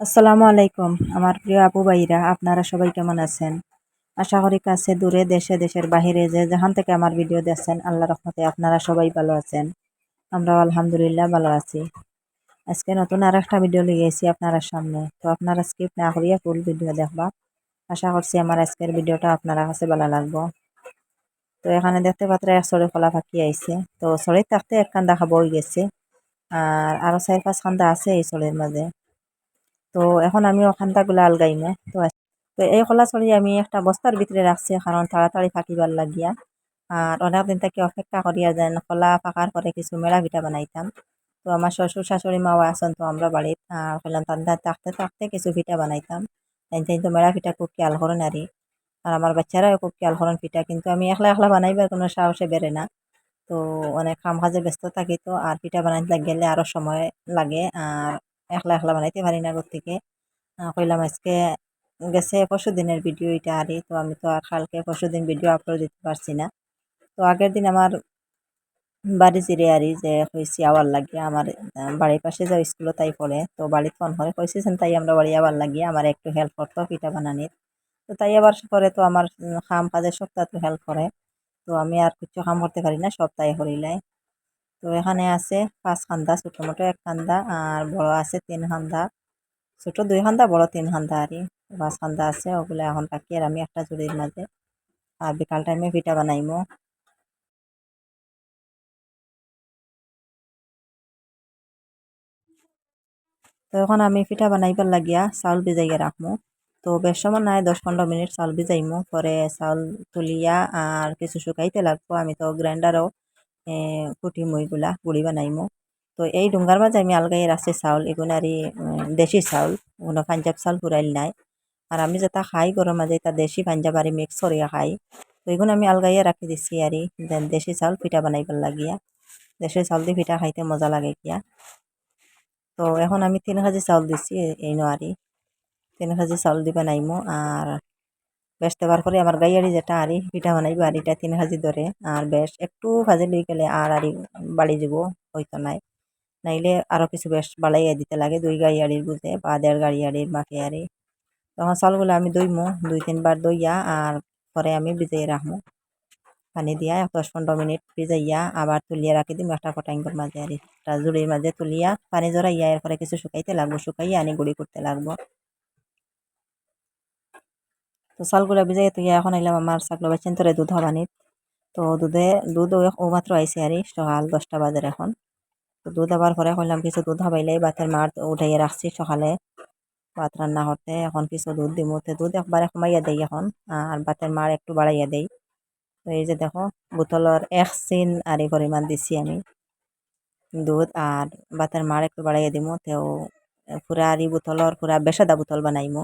আসসালামু আলাইকুম, আমার প্রিয় আপু ভাইরা, আপনারা সবাই কেমন আছেন? আশা করি কাছে দূরে, দেশে, দেশের বাহিরে যে যেখান থেকে আমার ভিডিও দেখছেন আল্লাহ রহমতে আপনারা সবাই ভালো আছেন। আমরাও আলহামদুলিল্লাহ ভালো আছি। আজকে নতুন আর একটা ভিডিও লিগেছি আপনারা সামনে। তো আপনারা স্কিপ না করিয়া ফুল ভিডিও দেখবা। আশা করছি আমার আজকের ভিডিওটা আপনারা কাছে ভালো লাগবো। তো এখানে দেখতে পাত্রে এক সরে খোলা ফাঁকি আইছে। তো সরের থাকতে এক কান্দা গেছে। আর আরও চার পাঁচ আছে এই সরের মাঝে। তো এখন আমি ওখানটাগুলো আলগাইমো, তো তো এই কলা ছড়ি আমি একটা বস্তার ভিতরে রাখছি কারণ তাড়াতাড়ি ফাঁকিবার লাগিয়া। আর অনেকদিন থেকে অপেক্ষা করিয়া যেন কলা ফাঁকার করে কিছু মেলা পিঠা বানাইতাম। তো আমার শ্বশুর শাশুড়ি মাও আসন তো আমরা বাড়িত আর কইলাম তাদের থাকতে থাকতে কিছু পিঠা বানাইতাম। তাই তাই তো মেলা পিঠা খুব খেয়াল করেন আরই আর আমার বাচ্চারাও খুব খেয়াল করেন পিঠা কিন্তু আমি একলা একলা বানাইবার কোনো সাহসে বেড়ে না। তো অনেক কাম কাজে ব্যস্ত থাকি তো, আর পিঠা বানাইতে গেলে আরও সময় লাগে, আর একলা একলা বানাইতে পারি না ঘর থেকে। কইলাম আজকে গেছে পরশু দিনের ভিডিও এটা আরই তো আমি তো আর কালকে পরশু দিন ভিডিও আপলোড দিতে পারছি না। তো আগের দিন আমার বাড়ি চিরে আরি যে কইছি আবার লাগিয়ে আমার বাড়ির পাশে যে স্কুলে তাই পড়ে, তো বাড়ি ফোন করে কইছেন তাই আমরা বাড়ি আবার লাগিয়ে আমার একটু হেল্প করতো পিঠা বানানির। তো তাই আবার করে তো আমার খাম কাজের সপ্তাহ তো হেল্প করে। তো আমি আর কিছু কাম করতে পারি না সপ্তাহে করিলাই। তো এখানে আছে পাঁচ খান্দা ছোটো মোটো এক খান্দা আর বড় আছে তিন খান্দা। ছোটো দুই খান্দা, বড় তিন খান্দা আর পাঁচ খান্দা আছে, ওগুলো এখন রাখি আর আমি একটা জুড়ির মাঝে আর বিকাল টাইমে পিঠা বানাইমো। তো এখন আমি পিঠা বানাইবার লাগিয়া চাউল ভিজাইয়া রাখমু। তো বেশ সময় নাই, দশ পনেরো মিনিট চাউল ভিজাইমু। পরে চাউল তুলিয়া আর কিছু শুকাইতে লাগবো। আমি তো গ্রাইন্ডারও কুটিমু এগুলা গুড়ি বানাইমু। তো এই ডুঙ্গার মাঝে আমি আলগাই রাখছি চাউল এগুনারই দেশি চাউল, কোনো পাঞ্জাব চাউল পুরাইল নাই। আর আমি যেটা খাই গরম মাঝে এটা দেশি পাঞ্জাব আর মিক্স করিয়া খাই। তো এগুলো আমি আলগাইয়া রাখি দিছি আর দেশি চাউল পিঠা বানাইবার লাগিয়া। দেশি চাউল দিয়ে পিঠা খাইতে মজা লাগে গিয়া তো এখন আমি তিন কেজি চাউল দিছি এই নোয়ারি তিন কেজি চাউল দিবা নাইমো আর বেশ দেবার পরে আমার গাইয়ারি যেটা আরি পিঠা বানাইব আর তিন কেজি ধরে। আর বেশ, একটু ভাজি লই গেলে আর আরি বাড়ি যাব, হয়তো নাই। নাইলে আরও কিছু বেশ বাড়াইয়া দিতে লাগে, দুই গাড়িয়ারির বুঝে, বা দেড় গাড়ি গাড়িয়ারির বাকি আরি তখন চাউলগুলো আমি দইমো দুই তিনবার দইয়া আর পরে আমি ভিজাই রাখমো। পানি দিয়া দশ পনেরো মিনিট ভিজাইয়া আবার তুলিয়া রাখি দিম, একটা কটাইঙ্গর মাঝে আর জুড়ির মাঝে তুলিয়া পানি জড়াইয়া এরপরে কিছু শুকাইতে লাগবো, শুকাইয়া আনি গুঁড়ি করতে লাগবো। তো চালগুলো ভিজাই তুই এখন আইলাম আমার চাকলো বাচ্চেন তোরে দুধ হবানিত। তো দুধে দুধ ও মাত্র আইসে আর সকাল দশটা বাজার এখন। তো দুধ আবার পরে কইলাম কিছু দুধ হবাইলাই বাতের মার উঠাইয়া রাখছি সকালে। ভাত রান্না করতে এখন কিছু দুধ দিমুতে দুধ একবারে কমাইয়া দেই এখন, আর বাতের মার একটু বাড়াইয়া দেই। তো এই যে দেখো, বোতলের এক চিন আর এই পরিমাণ দিছি আমি। দুধ আর বাতের মার একটু বাড়াইয়া দিমু। তেও পুরা আর বোতলর পুরা বেসাদা বোতল বানাইমু।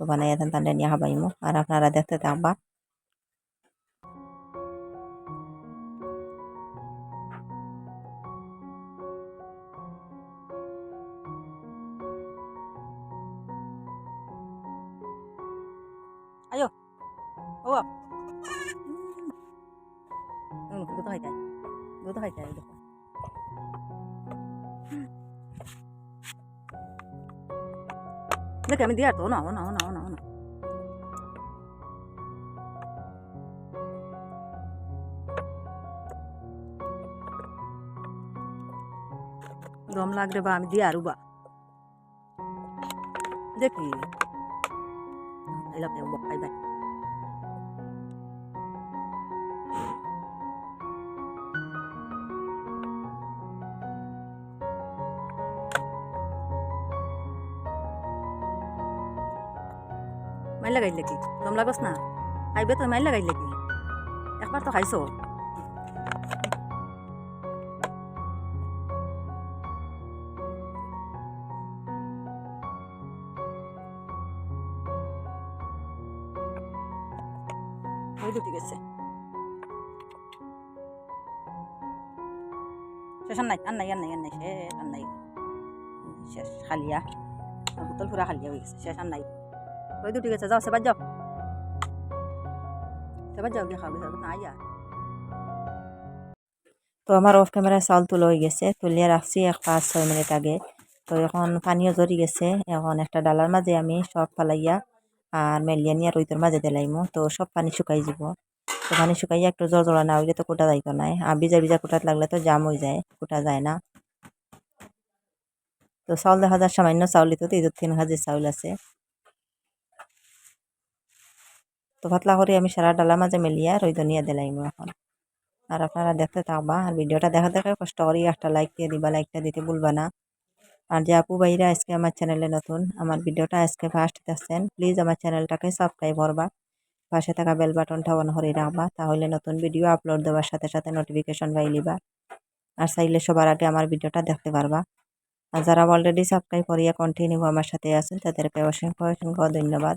তো বানাইয়া দেন তান্ডে নিয়ে খাবাইমু আর আপনারা দেখতে থাকবা Ayo. Bawa. Hmm, দুধ খাইতে দুধ খাইতে দেখো দেখে আমি দিয়ে না না না না না দম লাগলে বা আমি দিয়ে আরু বা দেখি। এলাকায় বাই বাই লাগাইলে কি দম লাগস না? খাইবে তো মাইল লাগাইলে কি একবার তো খাইছো? গেছে। শেষ আর নাই নাই নাই খালিয়া। বোতল পুরা খালিয়া হয়ে গেছে। শেষ নাই। ওই দুটি গেছে যাও সেবার যাও সেবার যাও গিয়ে খাবে যাবে না তো আমার অফ ক্যামেরায় চাউল তুলো হয়ে গেছে তুলিয়ে রাখছি এক পাঁচ ছয় মিনিট আগে তো এখন পানিও জরি গেছে এখন একটা ডালার মাঝে আমি সব ফালাইয়া আর মেলিয়া নিয়ে রইতর মাঝে দিলাইমো তো সব পানি শুকাই যাব তো পানি শুকাইয়া একটু জল জলা না হইলে তো কোটা যাইত নাই আর ভিজা ভিজা কোটাত লাগলে তো জাম হয়ে যায় কোটা যায় না তো চাউল দেখা যায় সামান্য চাউল তো এই তিন হাজি চাউল আছে তো পাতলা করে আমি সারা ডালা মাঝে মেলিয়া রইদ নিয়ে দিলাইমো এখন। আর আপনারা দেখতে থাকবা, আর ভিডিওটা দেখা দেখে কষ্ট করি একটা লাইক দিয়ে দিবা লাইকটা দিতে ভুলবা না। আর যে আপু ভাইরা আজকে আমার চ্যানেলে নতুন, আমার ভিডিওটা আজকে ফার্স্ট দেখছেন প্লিজ আমার চ্যানেলটাকে সাবস্ক্রাইব করবা। পাশে থাকা বেল বাটনটা অন করে রাখবা, তাহলে নতুন ভিডিও আপলোড দেওয়ার সাথে সাথে নোটিফিকেশন পাইলিবা আর চাইলে সবার আগে আমার ভিডিওটা দেখতে পারবা। আর যারা অলরেডি সাবস্ক্রাইব করিয়া কন্টিনিউ আমার সাথে আছেন, তাদেরকে অসংখ্য অসংখ্য ধন্যবাদ।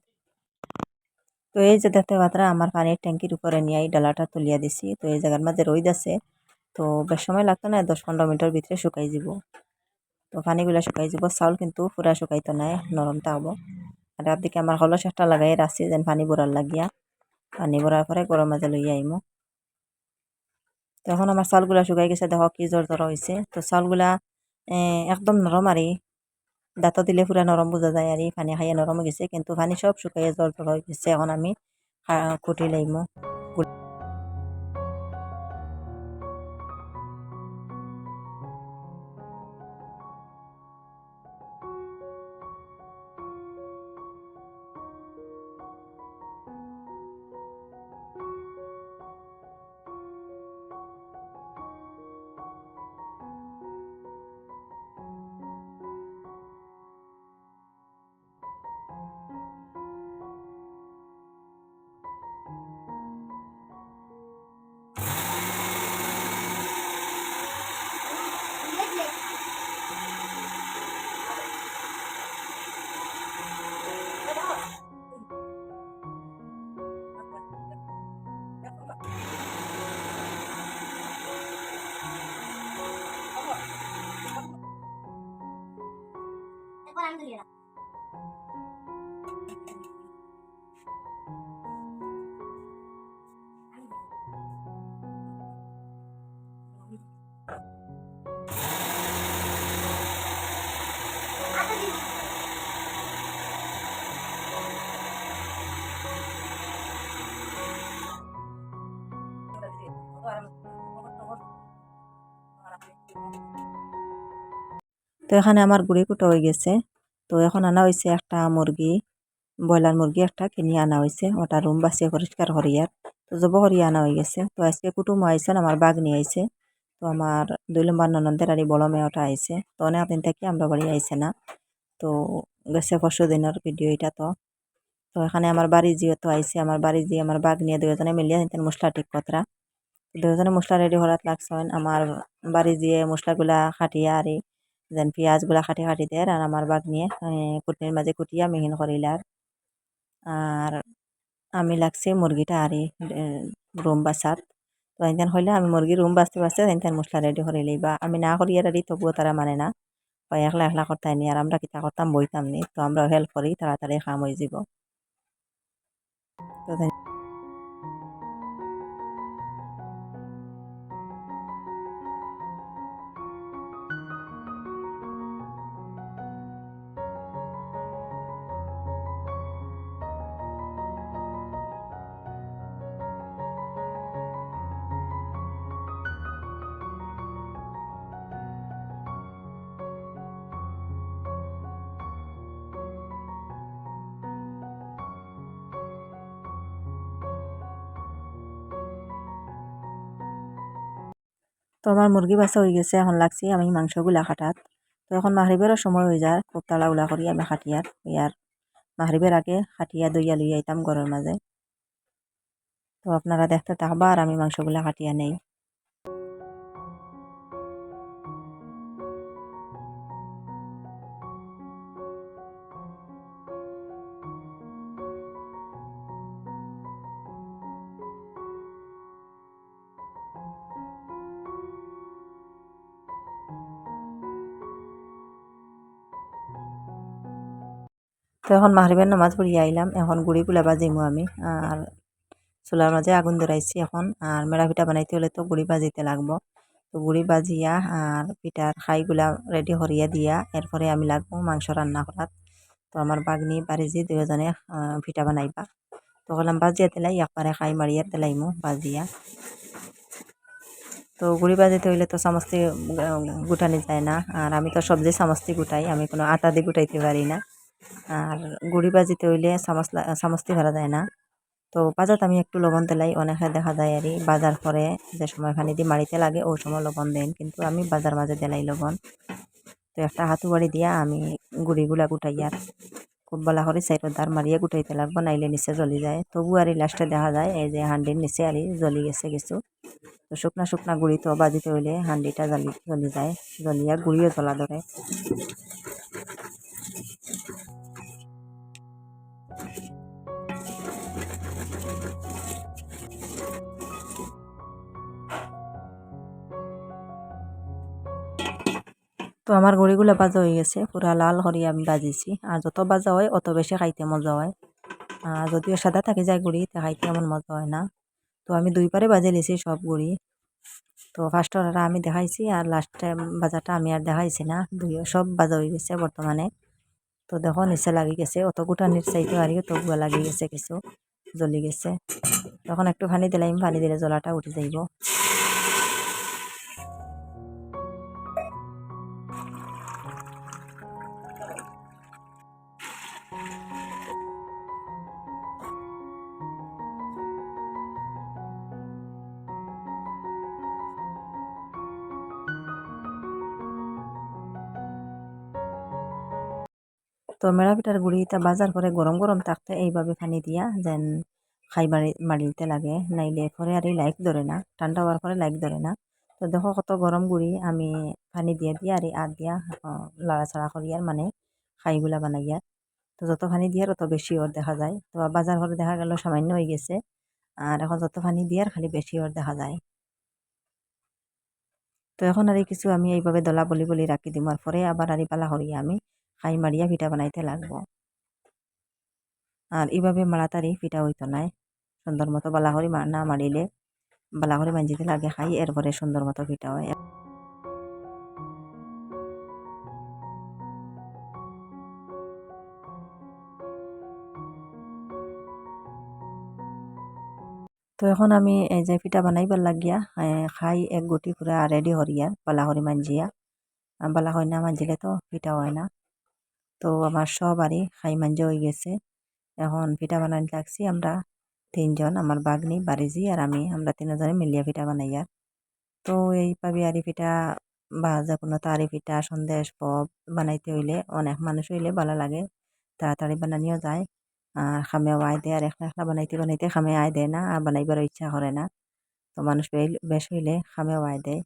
তো এই যে দেখতে পাত্রা আমার পানির ট্যাঙ্কির উপরে নিয়ে এই ডালাটা তুলিয়া দিছি। তো এই জায়গার মাঝে রইদ আছে, তো বেশ সময় লাগতো না, দশ পনেরো মিনিটের ভিতরে শুকাই যাব। তো পানিগুলো শুকাই যাব, চাউল কিন্তু পুরা শুকাইতো নাই নরম থাকব আর দিকে আমার হলস একটা লাগাই রাখছি, যেন পানি ভরার লাগিয়া। পানি ভরার পরে গরম মাঝে লইয়া আইমো। এখন আমার চাউলগুলা শুকাই গেছে, দেখো কি জোর জোর হয়েছে তো চাউলগুলা একদম নরম আরি দাঁত দিলে পুরা নরম বোঝা যায় আর পানি খাইয়া নরম গেছে, কিন্তু পানি সব শুকাইয়া জল জল হয়ে গেছে, এখন আমি খুঁটি লাইমো তো এখানে আমার গুড়ি কুটো হয়ে গেছে। তো এখন আনা হয়েছে একটা মুরগি, ব্রয়লার মুরগি একটা কিনে আনা হয়েছে। ওটা রুম বাসিয়ে পরিষ্কার করিয়ার তো জব করিয়া আনা হয়ে গেছে। তো আজকে কুটুম আইসেন আমার বাঘ নিয়ে আইছে। তো আমার দুই নম্বর ননন্দের আর বড় মেয়েটা আইছে। তো অনেক দিন থেকে আমরা বাড়ি আইছে না। তো গেছে পরশু দিনের ভিডিও এটা তো। তো এখানে আমার বাড়ি যেহেতু আইছে, আমার বাড়ি দিয়ে আমার বাঘ নিয়ে দুজনে মিলিয়ে নিতেন মশলা ঠিক কতরা। দুজনে মশলা রেডি করাত লাগছেন আমার বাড়ি দিয়ে মশলাগুলা খাটিয়া আর যেন পেঁয়াজগুলা খাটি খাটি দেয় আর আমার বাঘ নিয়ে কুটনির মাঝে কুটিয়া মিহিন করিলার। আর আমি লাগছে মুরগিটা আরে রুম বাসাত তো এনতেন হইলে আমি মুরগি রুম বাঁচতে বাঁচতে এনতেন মশলা রেডি করে লইবা। আমি না করি আর তবুও তারা মানে না। বা একলা একলা করতাই নি, আর আমরা কিতা করতাম বইতাম নি। তো আমরা হেল্প করি, তাড়াতাড়ি খাম হয়ে যাব। তো তো আমার মুরগি বাসা হয়ে গেছে, এখন লাগছে আমি মাংসগুলা কাটাত তো এখন মাহরিবেরও সময় হয়ে যায় খুব উলা করি আমি খাটিয়ার ইয়ার মাহরিবের আগে খাটিয়া দইয়া লইয়া আইতাম ঘরের মাঝে তো আপনারা দেখতে থাকবা, আর আমি মাংসগুলা খাটিয়া নেই। তো এখন মাহরিবের নামাজ পড়িয়া আইলাম। এখন গুড়িগুলা বাজিমু আমি। আর চুলার মাঝে আগুন ধরাইছি এখন। আর মেড়া পিঠা বানাইতে হলে তো গুড়ি বাজিতে লাগবো। তো গুড়ি বাজিয়া আর পিঠার খাইগুলা রেডি করিয়া দিয়া এরপরে আমি লাগবো মাংস রান্না করাত। তো আমার বাগনি বাড়িজি দুজনে পিঠা বানাইবা। তো বললাম বাজিয়া দিলাই একবারে খাই মারিয়া দিলাইমু বাজিয়া। তো গুড়ি বাজিতে হইলে তো সমস্তি গুটানি যায় না। আর আমি তো সবজি সমস্তি গুটাই, আমি কোনো আটা দিয়ে গুটাইতে পারি না। আর গুড়ি বাজিতে হইলে সমস্তি ভরা যায় না। তো বাজার আমি একটু লবণ তেলাই অনেকে দেখা যায় আর বাজার পরে যে সময় খানি দিয়ে মারিতে লাগে ওই সময় লবণ দেন। কিন্তু আমি বাজার মাঝে দিলাই লবণ। তো একটা হাতু বাড়ি দিয়া আমি গুড়িগুলা গুটাই আর খুব বলা করে সাইড দার মারিয়া গুটাইতে লাগবো, নাইলে নিচে জ্বলি যায়। তবু আর লাস্টে দেখা যায়, এই যে হান্ডির নিচে আর জ্বলি গেছে কিছু। তো শুকনা শুকনা গুড়ি তো বাজিতে হইলে হান্ডিটা জ্বলি জ্বলি যায়। জ্বলিয়া গুড়িও জ্বলা ধরে। আমার গড়িগুলো বাজা হয়ে গেছে, পুরা লাল করিয়া আমি বাজিছি। আর যত বাজা হয়, অত বেশি খাইতে মজা হয়। আর যদিও সাদা থাকে যায় গুড়ি, তা খাইতে এমন মজা হয় না। তো আমি দুই দুইবারে বাজে লিছি সব গুড়ি। তো ফার্স্টর আমি দেখাইছি, আর লাস্টে বাজারটা আমি আর দেখাইছি না। দুই, সব বাজা হয়ে গেছে বর্তমানে। তো দেখো, নিচে লাগি গেছে। অত গুটানির চাইতে আর তবুয়া লাগি গেছে কিছু, জ্বলি গেছে। তখন একটু পানি দিলাম, পানি দিলে জ্বলাটা উঠে যাইব। তো মেড়া পিঠার গুড়িটা বাজার করে গরম গরম থাকতে এইভাবে পানি দিয়া যেন খাই মারি মারিতে লাগে। নাইলে পরে আর লাইক ধরে না, ঠান্ডা হওয়ার পরে লাইক ধরে না। তো দেখো কত গরম গুড়ি আমি পানি দিয়ে দিয়া আর আদ দিয়া লাড়াচাড়া করি আর মানে খাইগুলা বানাইয়া। তো যত পানি দিয়ার তত বেশি ওর দেখা যায়। তো বাজার করে দেখা গেল সামান্য হয়ে গেছে। আর এখন যত পানি দিয়ার খালি বেশি ওর দেখা যায়। তো এখন আর কিছু আমি এইভাবে দলা বলি বলি রাখি দিম। আর পরে আবার আরি পালা করিয়া আমি। খাই মারিয়া পিঠা বানাইতে লাগবো। আর এইভাবে মারাতারি পিঠা হইতো নাই। সুন্দর মতো বালাহরি না মারিলে বালাহরি মাঞ্জিতে লাগে খাই এরপরে সুন্দর মতো পিঠা হয়। তো এখন আমি এই যে পিঠা বানাইবার লাগিয়া খাই এক গুটি পুরা রেডি হরিয়া, বালাহরি মাঞ্জিয়া। বালাহরি না মাঞ্জিলে তো পিঠা হয় না। তো আমার সবারই খাই মাঞ্জা হয়ে গেছে। এখন পিঠা বানাইতে লাগছি আমরা তিনজন, আমার বাগনি বাড়িজি আর আমি। আমরা তিনজনে মিলিয়া পিঠা বানাই আর তো এই আরি পিঠা বা যে কোনো তারি পিঠা, সন্দেশ, পপ বানাইতে হইলে অনেক মানুষ হইলে ভালো লাগে। তাড়াতাড়ি বানানিও যায়। আর খামেও আয় দেয় আর একলা একলা বানাইতে বানাইতে খামে আয় দেয় না, আর বানাইবার ইচ্ছা করে না। তো মানুষ বেশ হইলে খামেও আয় দেয়।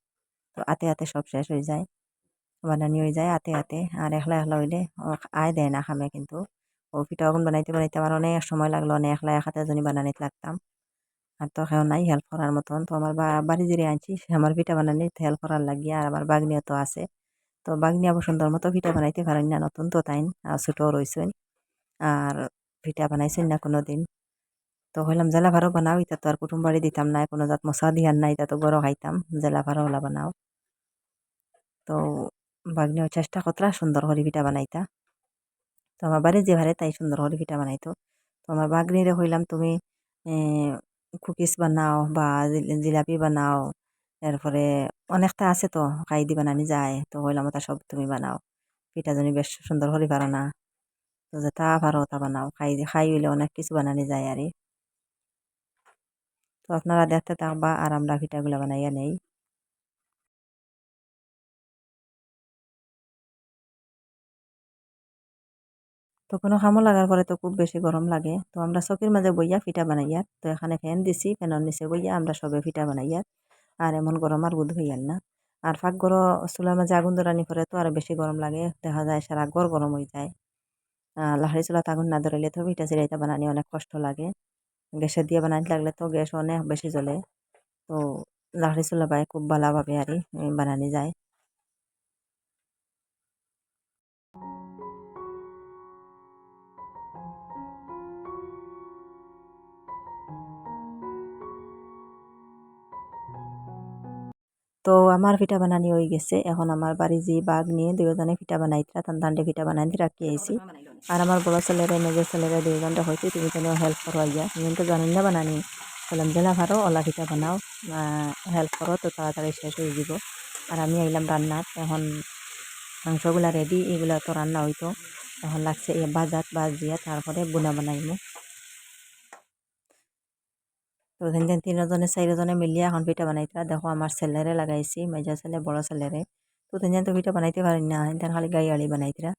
তো আতে আতে সব শেষ হয়ে যায়। বানানি হয়ে যায় আতে আতে। আর একলা একলা হইলে আয় দেয় না খামে কিন্তু। ও পিঠা ওগুন বানাইতে বানাইতে আমার অনেক সময় লাগল, অনেক একলা এক হাতে জনী বানানিতে লাগতাম। আর তো কেউ নাই হেল্প করার মতন। তো আমার বাড়ি জিরে আনছি আমার পিঠা বানানিতে হেল্প করার লাগিয়ে আর আমার বাগনিও তো আছে। তো বাগনি আবার সুন্দর মতো পিঠা বানাইতে পারেন না, নতুন তো তাইন, আর ছোটও রয়েছেন আর পিঠা বানাইছেন না কোনো দিন তো হইলাম জেলা ভারও বানাও, ইতা তো আর কুটুম বাড়ি দিতাম না, কোনো জাত মশা দিয়ার নাই ইতা তো গরো খাইতাম। জেলা ভারও ওলা বানাও। তো বাগনিও চেষ্টা কতটা সুন্দর করে পিঠা বানাইতা? তো আমার বাড়ি যে ভারে তাই সুন্দর করে পিঠা বানাইতো। তো আমার বাগনিরে হইলাম তুমি কুকিজ বানাও বা জিলাপি বানাও, এরপরে অনেকটা আছে তো দি বানানি যায়, তো হইলাম ওটা সব তুমি বানাও। পিঠাজনী বেশ সুন্দর করে পারো না। তো যেটা পারো ওটা বানাও, খাই খাই হইলে অনেক কিছু বানানি যায় আর। তো আপনারা দেখতে থাকবা আর আমরা পিঠাগুলো বানাইয়া নেই। তো কোনো খামো লাগার পরে তো খুব বেশি গরম লাগে। তো আমরা চকির মাঝে বইয়া পিঠা বানাইয়ার তো এখানে ফ্যান দিছি, ফ্যানের নিচে বইয়া আমরা সবে পিঠা বানাইয়ার আর এমন গরম আর বুধ হইয়ার না। আর ফাঁক গরো চুলার মাঝে আগুন ধরানি করে তো আর বেশি গরম লাগে। দেখা যায় সারা গড় গরম হয়ে যায়। লাহারি চুলাতে আগুন না ধরাইলে তো পিঠা চিরাইতে বানানি অনেক কষ্ট লাগে। গ্যাসের দিয়ে বানাইতে লাগলে তো গ্যাস অনেক বেশি জ্বলে। তো লাহারি চুলা পায় খুব ভালোভাবে আর বানানি যায়। তো আমার পিঠা বানানি হয়ে গেছে। এখন আমার বাড়ি যে বাঘ নিয়ে দুজনে পিঠা বানাইতরা, তান তান্ডে পিঠা বানাই রাখি আইছি। আর আমার বড় ছেলেরা মেজর ছেলেরা দুজনটা হয়েছে তুমি হেল্প করো আইয়া। তুমি তো জানি না বানানি। বললাম, জেলা ভারো, ওলা পিঠা বানাও। হেল্প করো, তো তাড়াতাড়ি শেষ হয়ে যাব আর আমি আইলাম রান্নার। এখন মাংসগুলা রেডি এগুলা তো রান্না হইতো। এখন লাগছে এ বাজাত বাজিয়া তারপরে বুনা বানাইমু। তো তিন তিনজনে চারিজনে মিলিয়ে এখন পিঠা বানাইতরা দেখো আমার ছেলেরে লাগাইছি মেজা ছেলে বড় ছেলেরে তো তিনজন তো পিঠা বানাইতে পারি না তার খালি গাই আড়ি বানাইতরা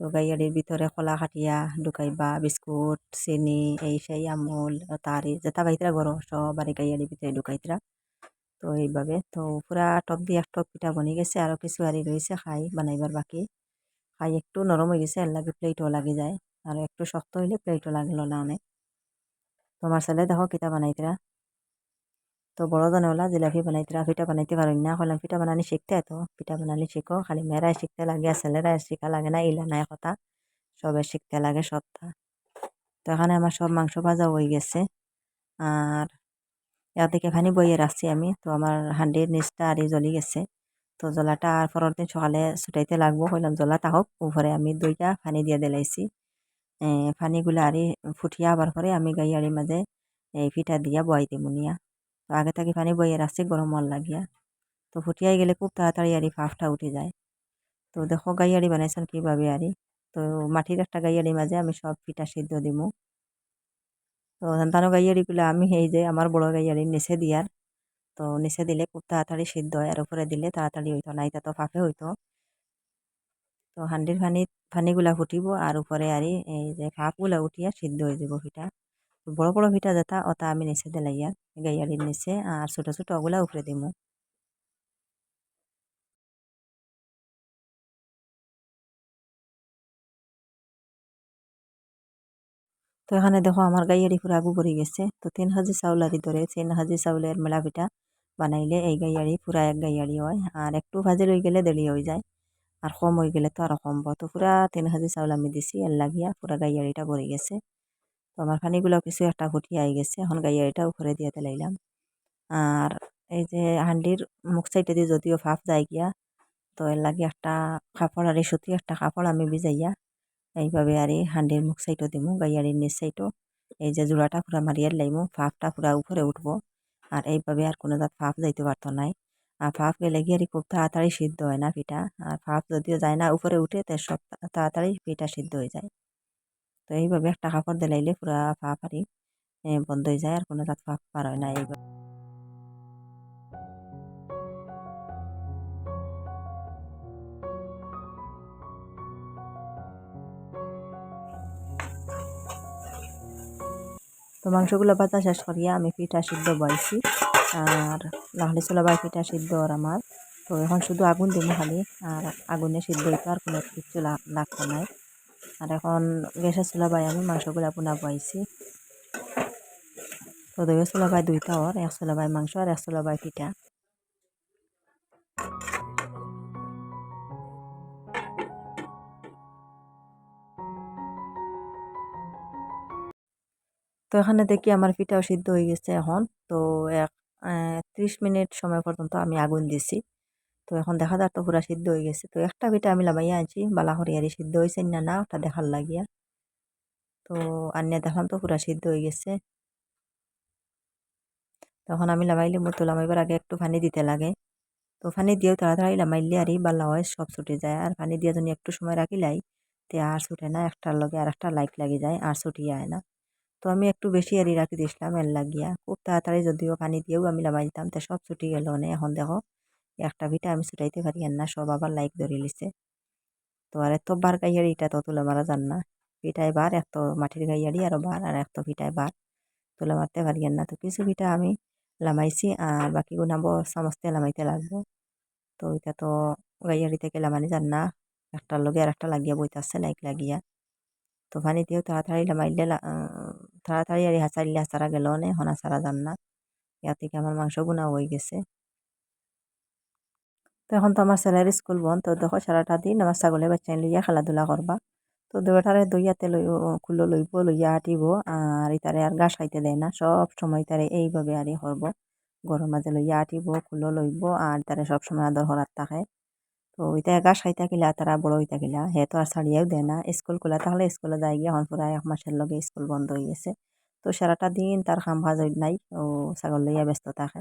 তো গাই আড়ির ভিতরে কলা খাটিয়া ঢুকাইবা বিস্কুট, চিনি, এই সেই আমুল তারি যেটা বাইতরা গরো সব আর গাই আড়ির ভিতরে ঢুকাইতরা তো এইভাবে তো পুরা টপ দিয়ে এক টপ পিঠা বনি গেছে আরও কিছু আরি রয়েছে খাই বানাইবার বাকি। খাই একটু নরম হয়ে গেছে এর লাগে প্লেটও লাগে যায়। আর একটু শক্ত হইলে প্লেটও লাগল না অনেক তোমার ছেলে দেখো কিতা বানাইতরা তো বড় ওলা জিলাপি বানাইতরা পিঠা বানাইতে পারি না কইলাম, পিঠা বানানি শিখতে তো পিঠা বানানি শিখো খালি মেয়েরাই শিখতে লাগে ছেলেরাই শিখা লাগে না, ইলা নাই কথা সবে শিখতে লাগে সবটা তো এখানে আমার সব মাংস ভাজা হয়ে গেছে। আর থেকে ফানি বইয়ে রাখছি আমি। তো আমার হান্ডির নিচটা আর জ্বলি গেছে। তো জ্বলাটা আর পরের দিন সকালে ছুটাইতে লাগবো। কইলাম, জ্বলা হোক উপরে আমি দুইটা ফানি দিয়ে দিলাইছি। ফানিগুলো আরি ফুটিয়া আবার পরে আমি গাইয়ারির মাঝে এই পিঠা দিয়া বয়াই দিমুনিয়া তো আগে থাকি পানি বইয়ে রাখছি, গরম মল লাগিয়া। তো ফুটিয়াই গেলে খুব তাড়াতাড়ি আরি ফাফটা উঠে যায়। তো দেখো গাইয়ারি বানাইছেন কীভাবে আরি। তো মাটির একটা গাইয়ারির মাঝে আমি সব পিঠা সিদ্ধ দিমু। তো সন্তানো গাইয়ারিগুলো আমি এই যে আমার বড় গাইয়ারির নিচে দিয়ার। তো নিচে দিলে খুব তাড়াতাড়ি সিদ্ধ হয়, আর উপরে দিলে তাড়াতাড়ি হইতো না এটা তো ফাঁপে হইতো। তো হান্ডির ফানি ফানিগুলা ফুটিব আর উপরে আরি এই যে ফাঁপগুলা উঠিয়া সিদ্ধ হয়ে যাব পিঠা বড় বড় ভিটা যেটা, ওটা আমি নিচে দিলাইয়া গাইয়ারির নিচে আর ছোট ছোট ওগুলা উপরে দিমু তো এখানে দেখো আমার গাইয়ারি পুরো আগু পড়ে গেছে। তো তিন হাজি চাউল আরি ধরে তিন হাজি চাউলের মেলা পিঠা বানাইলে এই গাইয়ারি পুরা এক গাইয়ারি হয়। আর একটু ভাজি লই গেলে দেরি হয়ে যায়। আর কম হয়ে গেলে তো আরও কমব তো পুরা তিন হাজি চাউল আমি দিছি এর লাগিয়া পুরা গাইয়ারিটা ভরে গেছে। তো আমার পানিগুলো কিছু একটা ফুটিয়ে আই গেছে, এখন গাইয়ারিটা উপরে দিয়ে দিলাইলাম আর এই যে হান্ডির মুখ সাইডে দিয়ে যদিও ফাফ যায় গিয়া, তো এর লাগে একটা কাপড় আর সুতি একটা কাপড় আমি ভিজাইয়া, এইভাবে আর হান্ডির মুখ সাইডও দিমু গাইয়ারির নিচ সাইডও। এই যে জোড়াটা পুরা মারিয়ার লাইমু ফাফটা পুরা উপরে উঠবো। আর এইভাবে আর কোনো জাত ফাফ যাইতে পারতো নাই। আর ফাফ গেলে গিয়ে খুব তাড়াতাড়ি সিদ্ধ হয় না পিঠা। আর ফাফ যদিও যায় না উপরে উঠে, তো সব তাড়াতাড়ি পিঠা সিদ্ধ হয়ে যায়। তো এইভাবে একটা কাপড় দিলাইলে পুরা ফা পারি বন্ধ হয়ে যায়। আর কোনো তাত ফা পার হয় না এইভাবে। তো মাংসগুলো বাতা শেষ করিয়া আমি পিঠা সিদ্ধ বয়সি আর লাহলি চলা পিঠা সিদ্ধ আর আমার। তো এখন শুধু আগুন দিব খালি, আর আগুনে সিদ্ধ হইতো আর কোনো কিছু লাগতো নাই আর এখন গ্যাসের চুলা বাই আমি, মাংসগুলা পোনা বয়াইছি তো দুই চুলা বাই দুইটা ওর, এক চুলা বাই মাংস আর এক চুলা বাই পিঠা। তো এখানে দেখি আমার পিঠাও সিদ্ধ হয়ে গেছে এখন। তো এক ত্রিশ মিনিট সময় পর্যন্ত আমি আগুন দিছি। তো এখন দেখা যাক তো পুরা সিদ্ধ হয়ে গেছে। তো একটা পিঠা আমি লামাইয়া আনছি, বালা হরিয়ারি সিদ্ধ হয়েছে না না, ওটা দেখার লাগিয়া। তো আনিয়া দেখলাম তো পুরা সিদ্ধ হয়ে গেছে। তখন আমি লামাইলে মতো লামাইবার আগে একটু পানি দিতে লাগে। তো পানি দিয়েও তাড়াতাড়ি লামাইলে আর বালা হয়, সব ছুটে যায়। আর পানি দিয়ে যদি একটু সময় রাখিলাই, তে আর ছুটে না, একটার লগে আর একটা লাইট লাগে যায়, আর ছুটিয়ে আয় না। তো আমি একটু বেশি আরি রাখি দিয়েছিলাম এর লাগিয়া। খুব তাড়াতাড়ি যদিও পানি দিয়েও আমি লামাই দিতাম, তো সব ছুটি গেল না? এখন দেখো, একটা ভিটা আমি ছুটাইতে পারি না? সব আবার লাইক ধরে লিছে। তো আর এত বার গাইয়ারি এটা তো তুলে মারা যান না। ভিটায় বার এত মাটির গাইয়ারি আরও বার আর এত ভিটায় বার তুলে মারতে পারি না? তো কিছু পিঠা আমি লামাইছি আর বাকিগুলো নামবো সমস্তে লামাইতে লাগবো। তো এটা তো গাইয়ারি থেকে লামানি যান না? একটার লগে আর একটা লাগিয়া বইতে আসছে লাইক লাগিয়া। তো পানি দিয়েও তাড়াতাড়ি লামাইলে তাড়াতাড়ি আর হাসাইলে হাসারা গেল নে হনা সারা যান না ইয়ার থেকে আমার মাংস গুনা হয়ে গেছে তো এখন তো আমার ছেলের স্কুল বন্ধ তো দেখো সারাটা দিন আমার ছাগলের বাচ্চা লইয়া খেলাধুলা করবা তো দুটারে দইয়াতে লই খুলো লইব লইয়া হাঁটিব আর ইতারে আর ঘাস খাইতে দেয় না সব সময় তারে এইভাবে আরই করব গরুর মাঝে লইয়া আটিব কুলো লইব আর তারা সবসময় আদর হরার থাকে তো ওইটা ঘাস খাইতা থাকিলা তারা বড় হইতা থাকিলা হে তো আর ছাড়িয়াও দেয় না। স্কুল খোলা তাহলে স্কুলে যাই গিয়ে, এখন এক মাসের লগে স্কুল বন্ধ হয়ে গেছে। তো সারাটা দিন তার খাম ভাজ নাই, ও ছাগল লইয়া ব্যস্ত থাকে।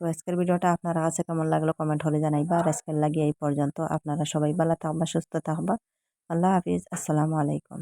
তো আজকের ভিডিওটা আপনারা কাছে কেমন লাগল কমেন্ট হলে জানাইবা। আর আজকের লাগিয়ে এই পর্যন্ত। আপনারা সবাই ভালো থাকবা, সুস্থ থাকবা। আল্লাহ হাফিজ। আসসালামু আলাইকুম।